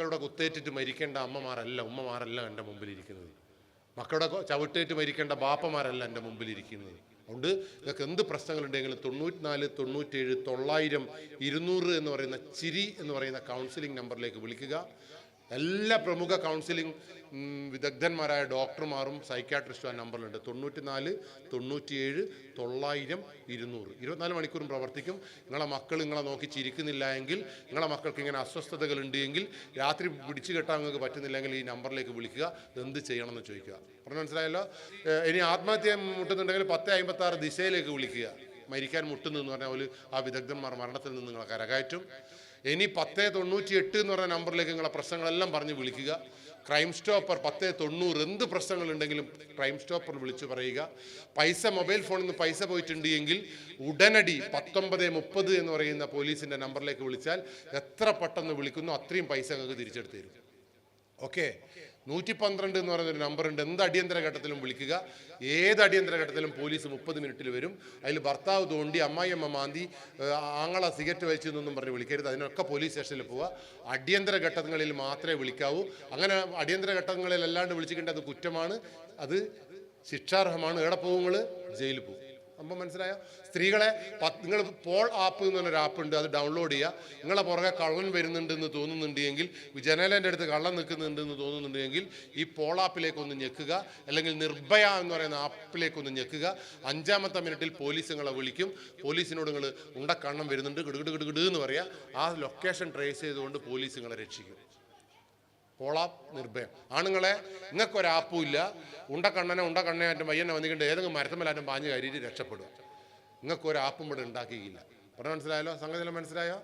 മക്കളുടെ കുത്തേറ്റിട്ട് മരിക്കേണ്ട അമ്മമാരല്ല ഉമ്മമാരല്ല എന്റെ മുമ്പിലിരിക്കുന്നത്. മക്കളുടെ ചവിട്ടേറ്റ് മരിക്കേണ്ട ബാപ്പമാരല്ല എന്റെ മുമ്പിലിരിക്കുന്നത്. അതുകൊണ്ട് ഇതൊക്കെ എന്ത് പ്രശ്നങ്ങളുണ്ടെങ്കിലും തൊണ്ണൂറ്റിനാല് തൊണ്ണൂറ്റേഴ് തൊള്ളായിരം ഇരുന്നൂറ് എന്ന് പറയുന്ന ചിരി എന്ന് പറയുന്ന കൗൺസിലിംഗ് നമ്പറിലേക്ക് വിളിക്കുക. എല്ലാ പ്രമുഖ കൗൺസിലിംഗ് വിദഗ്ധന്മാരായ ഡോക്ടർമാരും സൈക്യാട്രിസ്റ്റും ആ നമ്പറിലുണ്ട് തൊണ്ണൂറ്റി നാല് തൊണ്ണൂറ്റിയേഴ് തൊള്ളായിരം ഇരുന്നൂറ്. ഇരുപത്തിനാല് മണിക്കൂറും പ്രവർത്തിക്കും. നിങ്ങളെ മക്കൾ നിങ്ങളെ നോക്കി ചിരിക്കുന്നില്ല എങ്കിൽ നിങ്ങളെ മക്കൾക്ക് ഇങ്ങനെ അസ്വസ്ഥതകൾ ഉണ്ടെങ്കിൽ രാത്രി പിടിച്ചു കെട്ടാൻ നിങ്ങൾക്ക് പറ്റുന്നില്ലെങ്കിൽ ഈ നമ്പറിലേക്ക് വിളിക്കുക. എന്ത് ചെയ്യണമെന്ന് ചോദിക്കുക. പറഞ്ഞു മനസ്സിലായല്ലോ? ഇനി ആത്മഹത്യ മുട്ടുന്നുണ്ടെങ്കിൽ പത്ത് അമ്പത്താറ് ദിശയിലേക്ക് വിളിക്കുക. മരിക്കാൻ മുട്ടുന്നു എന്ന് പറഞ്ഞാൽ ഒരു ആ വിദഗ്ധന്മാർ മരണത്തിൽ നിന്ന് നിങ്ങളെ കരകയറ്റും. ഇനി പത്ത് തൊണ്ണൂറ്റി എട്ട് എന്ന് പറഞ്ഞ നമ്പറിലേക്ക് നിങ്ങളെ പ്രശ്നങ്ങളെല്ലാം പറഞ്ഞ് വിളിക്കുക. ക്രൈം സ്റ്റോപ്പർ പത്ത് തൊണ്ണൂറ് എന്ത് പ്രശ്നങ്ങളുണ്ടെങ്കിലും ക്രൈം സ്റ്റോപ്പർ വിളിച്ചു പറയുക. പൈസ മൊബൈൽ ഫോണിൽ നിന്ന് പൈസ പോയിട്ടുണ്ട് എങ്കിൽ ഉടനടി പത്തൊമ്പത് മുപ്പത് എന്ന് പറയുന്ന പോലീസിന്റെ നമ്പറിലേക്ക് വിളിച്ചാൽ എത്ര പെട്ടെന്ന് വിളിക്കുന്നു അത്രയും പൈസ നിങ്ങൾക്ക് തിരിച്ചെടുത്ത് തരും. ഓക്കെ. നൂറ്റി പന്ത്രണ്ട് എന്ന് പറയുന്നൊരു നമ്പറുണ്ട് എന്ത് അടിയന്തര ഘട്ടത്തിലും വിളിക്കുക. ഏത് അടിയന്തര ഘട്ടത്തിലും പോലീസ് മുപ്പത് മിനിറ്റിൽ വരും. അതിൽ ഭർത്താവ് തോണ്ടി അമ്മായിയമ്മ മാന്തി ആങ്ങള സിഗരറ്റ് വലിച്ചു എന്നൊന്നും പറഞ്ഞ് വിളിക്കരുത്. അതിനൊക്കെ പോലീസ് സ്റ്റേഷനിൽ പോവുക. അടിയന്തര ഘട്ടങ്ങളിൽ മാത്രമേ വിളിക്കാവൂ. അങ്ങനെ അടിയന്തര ഘട്ടങ്ങളിൽ അല്ലാണ്ട് വിളിച്ചിട്ടുണ്ട് അത് കുറ്റമാണ്. അത് ശിക്ഷാർഹമാണ്. എവിടെ പോകും നിങ്ങൾ ജയിലിൽ പോകും. അപ്പം മനസ്സിലായ? സ്ത്രീകളെ നിങ്ങൾ പോൾ ആപ്പ് എന്ന് പറഞ്ഞൊരു ആപ്പ് ഉണ്ട് അത് ഡൗൺലോഡ് ചെയ്യുക. നിങ്ങളെ പുറകെ കള്ളൻ വരുന്നുണ്ടെന്ന് തോന്നുന്നുണ്ട് എങ്കിൽ ജനലേന്റെ അടുത്ത് കള്ളൻ നിൽക്കുന്നുണ്ടെന്ന് തോന്നുന്നുണ്ട് എങ്കിൽ ഈ പോൾ ആപ്പിലേക്കൊന്ന് ഞെക്കുക അല്ലെങ്കിൽ നിർഭയ എന്ന് പറയുന്ന ആപ്പിലേക്കൊന്ന് ഞെക്കുക. അഞ്ചാമത്തെ മിനിറ്റിൽ പോലീസ് നിങ്ങളെ വിളിക്കും. പോലീസിനോട് നിങ്ങൾ ഉണ്ട കണ്ണം വരുന്നുണ്ട് ഗിടുകിട് ഗിടുകിട് എന്ന് പറയുക ആ ലൊക്കേഷൻ ട്രേസ് ചെയ്തുകൊണ്ട് പോലീസ് നിങ്ങളെ രക്ഷിക്കും. പോളാപ്പ് നിർഭയം. ആണുങ്ങളെ നിങ്ങൾക്കൊരാപ്പും ഇല്ല ഉണ്ടക്കണ്ണനെ ഉണ്ടക്കണ്ണയാറ്റം പയ്യനെ വന്നിട്ടുണ്ട് ഏതെങ്കിലും മരത്തമ്മലാറ്റം പാഞ്ഞ് കയറിയിട്ട് രക്ഷപ്പെടുക നിങ്ങൾക്കൊരാപ്പും ഇവിടെ ഉണ്ടാക്കിയില്ല. പറഞ്ഞ മനസ്സിലായല്ലോ? സംഗതി മനസ്സിലായോ?